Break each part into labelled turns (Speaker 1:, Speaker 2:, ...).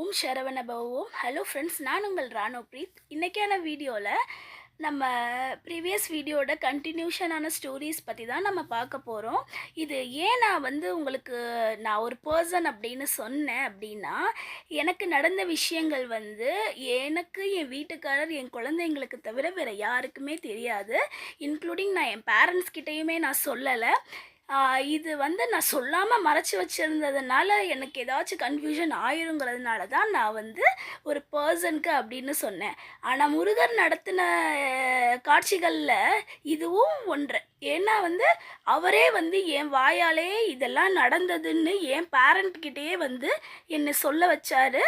Speaker 1: ஓம் Saravana Om hello friends நான் உங்கள் ராணோ breath இன்றைக்கான வீடியோவில் நம்ம ப்ரீவியஸ் வீடியோட கண்டினியூஷனான ஸ்டோரிஸ் பற்றி தான் நம்ம பார்க்க போகிறோம் இது ஏன் நான் வந்து உங்களுக்கு நான் ஒரு பர்சன் அப்படின்னு சொன்னேன் அப்படின்னா எனக்கு நடந்த விஷயங்கள் வந்து எனக்கு என் வீட்டுக்காரர் என் குழந்தைங்களுக்கு தவிர வேறு யாருக்குமே தெரியாது. இன்க்ளூடிங் நான் என் பேரண்ட்ஸ் கிட்டேயுமே நான் சொல்லலை. இது வந்து நான் சொல்லாமல் மறைச்சி வச்சுருந்ததுனால எனக்கு ஏதாச்சும் கன்ஃபியூஷன் ஆயிருங்கிறதுனால தான் நான் வந்து ஒரு பர்சனுக்கு அப்படின்னு சொன்னேன். ஆனால் முருகர் நடத்தின காட்சிகளில் இதுவும் ஒன்று. ஏன்னா வந்து அவரே வந்து என் வாயாலே இதெல்லாம் நடந்ததுன்னு என் பேரண்ட்கிட்டேயே வந்து என்னை சொல்ல வச்சாரு.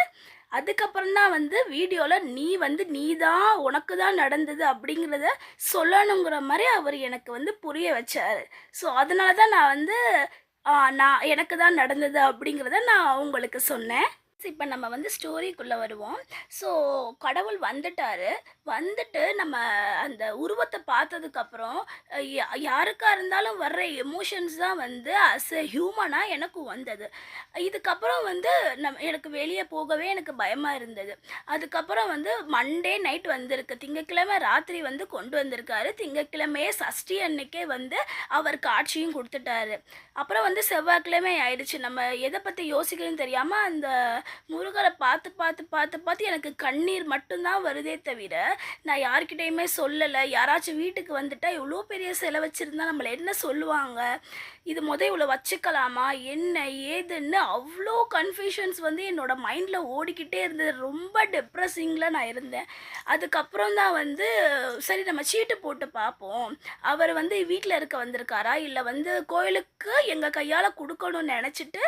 Speaker 1: அதுக்கப்புறம் தான் வந்து வீடியோவில் நீ வந்து நீ தான் உனக்கு தான் நடந்தது அப்படிங்கிறத சொல்லணுங்கிற மாதிரி அவர் எனக்கு வந்து புரிய வச்சார். ஸோ அதனால தான் நான் வந்து நான் எனக்கு தான் நடந்தது அப்படிங்கிறத நான் உங்களுக்கு சொன்னேன். இப்போ நம்ம வந்து ஸ்டோரிக்குள்ளே வருவோம். ஸோ கடவுள் வந்துட்டாரு. வந்துட்டு நம்ம அந்த உருவத்தை பார்த்ததுக்கப்புறம் யாருக்காக இருந்தாலும் வர்ற எமோஷன்ஸ் தான் வந்து அஸ் எ ஹியூமனாக எனக்கும் வந்தது. இதுக்கப்புறம் வந்து நம் எனக்கு வெளியே போகவே எனக்கு பயமாக இருந்தது. அதுக்கப்புறம் வந்து மண்டே நைட் வந்திருக்கு. திங்கக்கிழமை ராத்திரி வந்து கொண்டு வந்திருக்காரு. திங்கக்கிழமையே சஷ்டி அன்னைக்கே வந்து அவர் காட்சியும் கொடுத்துட்டாரு. அப்புறம் வந்து செவ்வாய்க்கிழமை ஆயிடுச்சு. நம்ம எதை பற்றி யோசிக்கணும்னு தெரியாமல் அந்த முருகரை பார்த்து பார்த்து பார்த்து பார்த்து எனக்கு கண்ணீர் மட்டும்தான் வருதே தவிர நான் யார்கிட்டயுமே சொல்லலை. யாராச்சும் வீட்டுக்கு வந்துட்டால் இவ்வளோ பெரிய சிலை வச்சுருந்தா நம்மளை என்ன சொல்லுவாங்க? இது முத இவ்வளோ வச்சுக்கலாமா? என்ன ஏதுன்னு அவ்வளோ கன்ஃபியூஷன்ஸ் வந்து என்னோடய மைண்டில் ஓடிக்கிட்டே இருந்தது. ரொம்ப டிப்ரெஸிங்கில் நான் இருந்தேன். அதுக்கப்புறம் தான் வந்து சரி நம்ம சீட்டு போட்டு பார்ப்போம். அவர் வந்து வீட்டில் இருக்க வந்திருக்காரா? இல்லை வந்து கோயிலுக்கு எங்கள் கையால் கொடுக்கணும்னு நினச்சிட்டு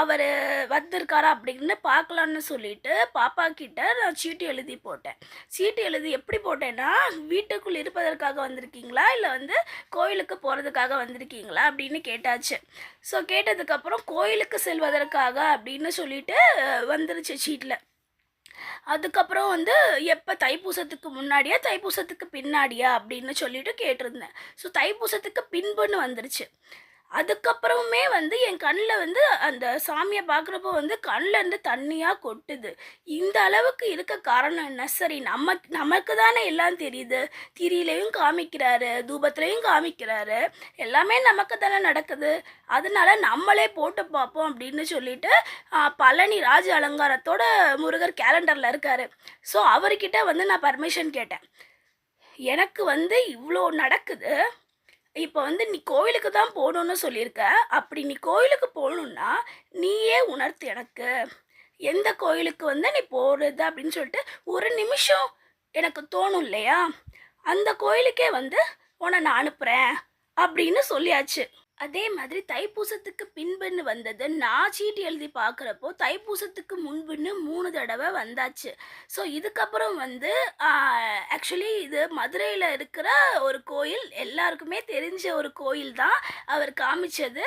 Speaker 1: அவர் வந்திருக்காரா அப்படின்னு பார்க்கலான்னு சொல்லிட்டு பாப்பா கிட்ட நான் சீட்டு எழுதி போட்டேன். சீட்டு எழுதி எப்படி போட்டேன்னா வீட்டுக்குள் இருப்பதற்காக வந்திருக்கீங்களா? இல்லை வந்து கோயிலுக்கு போகிறதுக்காக வந்திருக்கீங்களா? அப்படின்னு கேட்டாச்சு. ஸோ கேட்டதுக்கப்புறம் கோயிலுக்கு செல்வதற்காக அப்படின்னு சொல்லிட்டு வந்துருச்சு சீட்டில் அதுக்கப்புறம் வந்து எப்போ தைப்பூசத்துக்கு முன்னாடியா தைப்பூசத்துக்கு பின்னாடியா அப்படின்னு சொல்லிட்டு கேட்டிருந்தேன். ஸோ தைப்பூசத்துக்கு பின்புன்னு வந்துருச்சு. அதுக்கப்புறமே வந்து என் கண்ணில் வந்து அந்த சாமியை பார்க்குறப்போ வந்து கண்ணிலேருந்து தண்ணியாக கொட்டுது. இந்த அளவுக்கு இருக்க காரணம் என்ன? சரி நம்ம நமக்கு தானே எல்லாம் தெரியுது. திரியிலையும் காமிக்கிறாரு தூபத்துலையும் காமிக்கிறாரு. எல்லாமே நமக்கு தானே நடக்குது. அதனால நம்மளே போட்டு பார்ப்போம் அப்படின்னு சொல்லிட்டு பழனி ராஜ அலங்காரத்தோட முருகர் கேலண்டரில் இருக்காரு. ஸோ அவர்கிட்ட வந்து நான் பர்மிஷன் கேட்டேன். எனக்கு வந்து இவ்வளோ நடக்குது. இப்போ வந்து நீ கோயிலுக்கு தான் போகணுன்னு சொல்லியிருக்க. அப்படி நீ கோயிலுக்கு போகணுன்னா நீயே உணர்த்து எனக்கு. எந்த கோயிலுக்கு வந்து நீ போகிறது அப்படின்னு சொல்லிட்டு ஒரு நிமிஷம் எனக்கு தோணும் இல்லையா? அந்த கோயிலுக்கே வந்து உன்னை நான் அனுப்புகிறேன் அப்படின்னு சொல்லியாச்சு. அதே மாதிரி தைப்பூசத்துக்கு பின்புன்னு வந்தது நான் சீட்டு எழுதி பார்க்குறப்போ தைப்பூசத்துக்கு முன்புன்னு மூணு தடவை வந்தாச்சு. ஸோ இதுக்கப்புறம் வந்து ஆக்சுவலி இது மதுரையில் இருக்கிற ஒரு கோயில் எல்லாருக்குமே தெரிஞ்ச ஒரு கோயில் தான் அவர் காமிச்சது.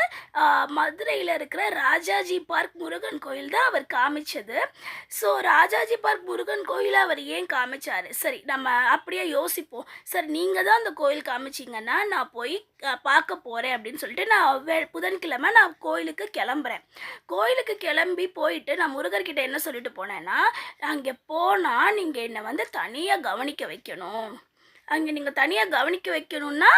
Speaker 1: மதுரையில் இருக்கிற ராஜாஜி பார்க் முருகன் கோயில் தான் அவர் காமிச்சது. ஸோ ராஜாஜி பார்க் முருகன் கோயிலை அவர் ஏன் காமிச்சார்? சரி நம்ம அப்படியே யோசிப்போம். சரி நீங்கள் தான் அந்த கோயில் காமிச்சிங்கன்னா நான் போய் பார்க்க போகிறேன் அப்படின்னு சொல்லிட்டு நான் வெ- புதன்கிழமை நான் கோயிலுக்கு கிளம்புறேன். கோயிலுக்கு கிளம்பி போயிட்டு நான் முருகர்கிட்ட என்ன சொல்லிட்டு போனேன்னா அங்கே போனால் நீங்கள் என்னை வந்து தனியாக கவனிக்க வைக்கணும். அங்கே நீங்கள் தனியாக கவனிக்க வைக்கணும்னா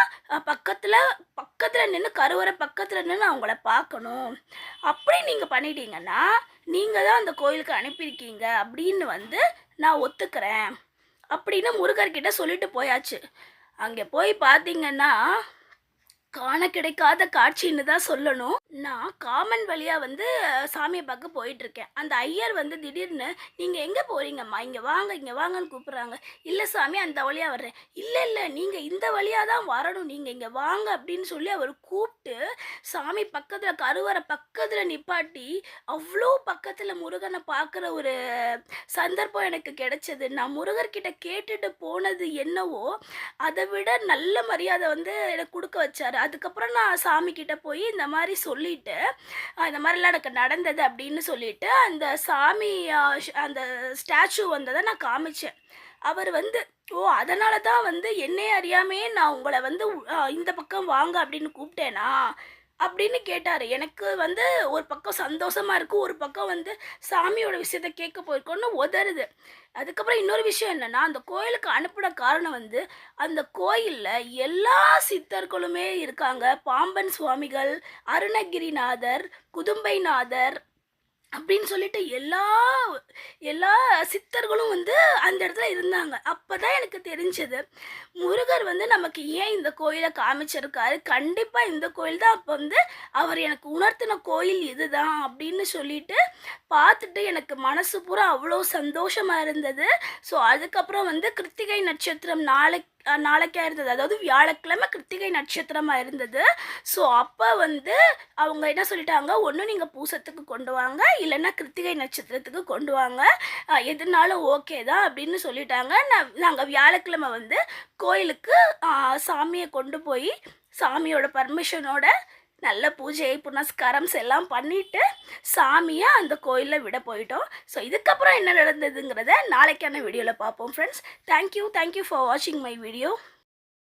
Speaker 1: பக்கத்தில் பக்கத்தில் நின்று கருவறை பக்கத்தில் நின்று அவங்கள பார்க்கணும். அப்படி நீங்கள் பண்ணிட்டீங்கன்னா நீங்கள் தான் அந்த கோயிலுக்கு அனுப்பியிருக்கீங்க அப்படின்னு வந்து நான் ஒத்துக்கிறேன். அப்படின்னு முருகர்கிட்ட சொல்லிட்டு போயாச்சு. அங்கே போய் பார்த்தீங்கன்னா காண கிடைக்காத காட்சின்னு தான் சொல்லணும். நான் காமன் வழியாக வந்து சாமியை பார்க்க போயிட்டு இருக்கேன் அந்த ஐயர் வந்து திடீர்னு நீங்கள் எங்கே போகிறீங்கம்மா இங்கே வாங்க இங்கே வாங்கன்னு கூப்பிட்றாங்க. இல்லை சாமி அந்த வழியாக வர்றேன். இல்லை இல்லை நீங்கள் இந்த வழியாக தான் வரணும். நீங்கள் இங்கே வாங்க அப்படின்னு சொல்லி அவர் கூப்பிட்டு சாமி பக்கத்தில் கருவறை பக்கத்தில் நிப்பாட்டி அவ்வளோ பக்கத்தில் முருகனை பார்க்குற ஒரு சந்தர்ப்பம் எனக்கு கிடைச்சது. நான் முருகர்கிட்ட கேட்டுட்டு போனது என்னவோ அதை விட நல்ல மரியாதை வந்து எனக்கு கொடுக்க வச்சார். அதுக்கப்புறம் நான் சாமி கிட்ட போய் இந்த மாதிரி சொல்லிட்டு இந்த மாதிரிலாம் எனக்கு நடந்தது அப்படின்னு சொல்லிட்டு அந்த சாமி அந்த ஸ்டாச்சு வந்ததை நான் காமிச்சேன். அவர் வந்து ஓ அதனால தான் வந்து என்னை அறியாமே நான் உங்களை வந்து இந்த பக்கம் வாங்க அப்படின்னு கூப்பிட்டேனா? அப்படின்னு கேட்டார். எனக்கு வந்து ஒரு பக்கம் சந்தோஷமாக இருக்குது ஒரு பக்கம் வந்து சாமியோட விஷயத்த கேட்க போயிருக்கோன்னு உதறுது. அதுக்கப்புறம் இன்னொரு விஷயம் என்னென்னா அந்த கோயிலுக்கு அனுப்பின காரணம் வந்து அந்த கோயிலில் எல்லா சித்தர்களுமே இருக்காங்க. பாம்பன் சுவாமிகள் அருணகிரிநாதர் குதும்பைநாதர் அப்படின்னு சொல்லிட்டு எல்லா எல்லா சித்தர்களும் வந்து அந்த இடத்துல இருந்தாங்க. அப்போ தான் எனக்கு தெரிஞ்சது முருகர் வந்து நமக்கு ஏன் இந்த கோயிலை காமிச்சிருக்காரு? கண்டிப்பாக இந்த கோயில் தான் அப்போ வந்து அவர் எனக்கு உணர்த்தின கோயில் இதுதான் அப்படின்னு சொல்லிட்டு பார்த்துட்டு எனக்கு மனசு பூரா அவ்வளோ சந்தோஷமாக இருந்தது. ஸோ அதுக்கப்புறம் வந்து கிருத்திகை நட்சத்திரம் நாளைக்கு நாளைக்காக இருந்தது. அதாவது வியாழக்கிழமை கிருத்திகை நட்சத்திரமாக இருந்தது. ஸோ அப்போ வந்து அவங்க என்ன சொல்லிட்டாங்க? ஒன்று நீங்கள் பூசத்துக்கு கொண்டு வாங்க. இல்லைன்னா கிருத்திகை நட்சத்திரத்துக்கு கொண்டு வாங்க. எதுனாலும் ஓகே தான் அப்படின்னு சொல்லிட்டாங்க. நான் நாங்கள் வியாழக்கிழமை வந்து கோயிலுக்கு சாமியை கொண்டு போய் சாமியோட பர்மிஷனோட நல்ல பூஜை புனஸ்காரம்ஸ் எல்லாம் பண்ணிட்டு சாமியை அந்த கோயிலில் விட போயிட்டோம். ஸோ இதுக்கப்புறம் என்ன நடந்ததுங்கிறத நாளைக்கான வீடியோவில் பார்ப்போம் friends thank you thank you for வாட்சிங் மை வீடியோ